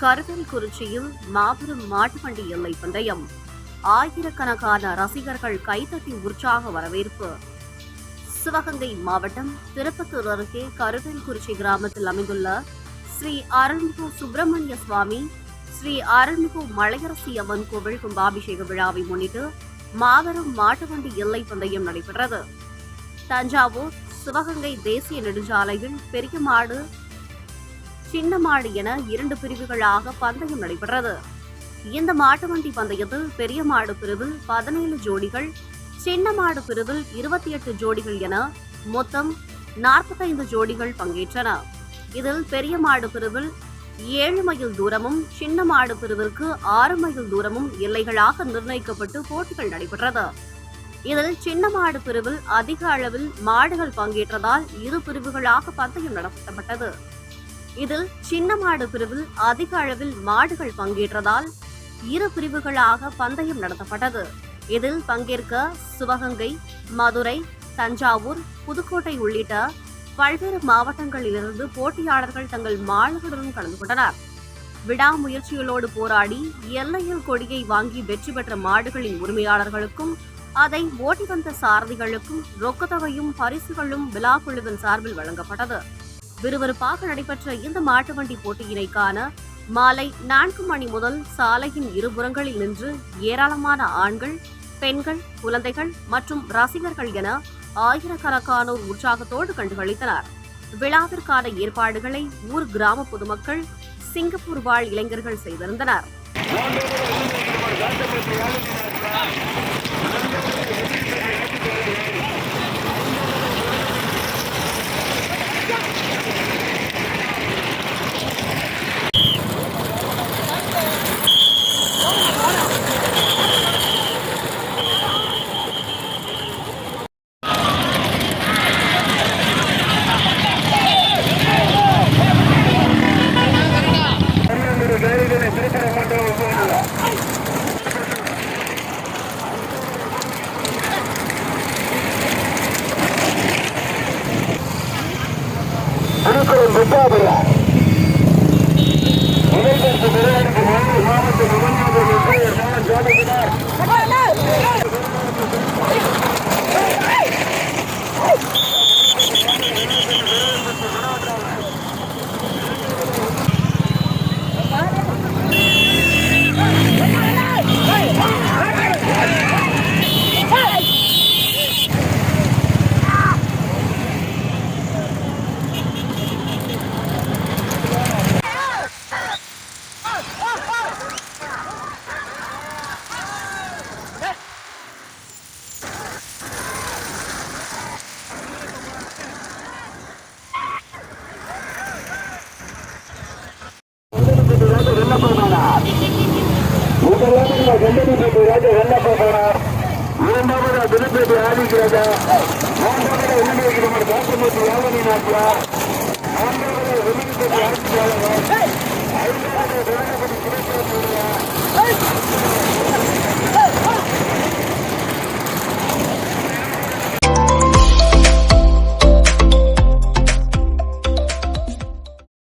கருவேல்குறிச்சியில் மாபெரும் மாட்டுவண்டி எல்லை பந்தயம். ஆயிரக்கணக்கான ரசிகர்கள் கைதட்டி உற்சாக வரவேற்பு. சிவகங்கை மாவட்டம் திருப்பத்தூர் அருகே கருவேல்குறிச்சி கிராமத்தில் அமைந்துள்ள ஸ்ரீ அருள்மிகு சுப்பிரமணிய சுவாமி ஸ்ரீ அருள்மிகு மலையரசி அம்மன் கோவில் கும்பாபிஷேக விழாவை முன்னிட்டு மாபெரும் மாட்டுவண்டி எல்லை பந்தயம் நடைபெற்றது. தஞ்சாவூர் சிவகங்கை தேசிய நெடுஞ்சாலையில் பெரியமாடு சின்னமாடு சின்ன மாடு என இரண்டு பிரிவுகளாக பந்தயம் நடைபெற்றது. இந்த மாட்டு வண்டி பந்தயத்தில் பெரிய மாடு பிரிவில் பதினேழு ஜோடிகள் சின்ன மாடு பிரிவில் இருபத்தி எட்டு ஜோடிகள் என மொத்தம் நாற்பத்தைந்து ஜோடிகள் பங்கேற்றன. இதில் பெரிய மாடு பிரிவில் ஏழு மைல் தூரமும் சின்ன மாடு பிரிவிற்கு ஆறு மைல் தூரமும் எல்லைகளாக நிர்ணயிக்கப்பட்டு போட்டிகள் நடைபெற்றது. இதில் சின்ன மாடு பிரிவில் அதிக அளவில் மாடுகள் பங்கேற்றதால் இரு பிரிவுகளாக பந்தயம் நடத்தப்பட்டது. இதில் சின்ன மாடு பிரிவில் அதிக அளவில் மாடுகள் பங்கேற்றதால் இரு பிரிவுகளாக பந்தயம் நடத்தப்பட்டது. இதில் பங்கேற்க சிவகங்கை மதுரை தஞ்சாவூர் புதுக்கோட்டை உள்ளிட்ட பல்வேறு மாவட்டங்களிலிருந்து போட்டியாளர்கள் தங்கள் மாடுகளுடன் கலந்து கொண்டனர். விடாமுயற்சிகளோடு போராடி எல்லையில் கொடியை வாங்கி வெற்றி பெற்ற மாடுகளின் உரிமையாளர்களுக்கும் அதை ஓட்டி வந்த சாரதிகளுக்கும் ரொக்கத்தொகையும் பரிசுகளும் விழாக்குழுவின் சார்பில் வழங்கப்பட்டது. விறுவிறுப்பாக நடைபெற்ற இந்த மாட்டு வண்டி போட்டியினை காண மாலை நான்கு மணி முதல் சாலையின் இருபுறங்களில் நின்று ஏராளமான ஆண்கள் பெண்கள் குழந்தைகள் மற்றும் ரசிகர்கள் என ஆயிரக்கணக்கானோர் உற்சாகத்தோடு கண்டுகளித்தனர். விழாவிற்கான ஏற்பாடுகளை ஊர் கிராம பொதுமக்கள் சிங்கப்பூர் வாழ் இளைஞர்கள் செய்திருந்தனர். திருக்குறள் முத்தாபுரா இளைஞருக்கு விளையாட்டு மாவட்ட முகமது ஜோதிகுமார் முதலாவது வெள்ளப்பேட்டை ராஜா வெள்ளப்ப இரண்டாவது திருப்பேட்டை ஆதிக்கிறதா மூன்றாவது உள்ளிருக்கிற காசமூர்த்தி யாவனி நாட்டியார் நான்காவது வெளிப்பேட்டை ஐந்தாவது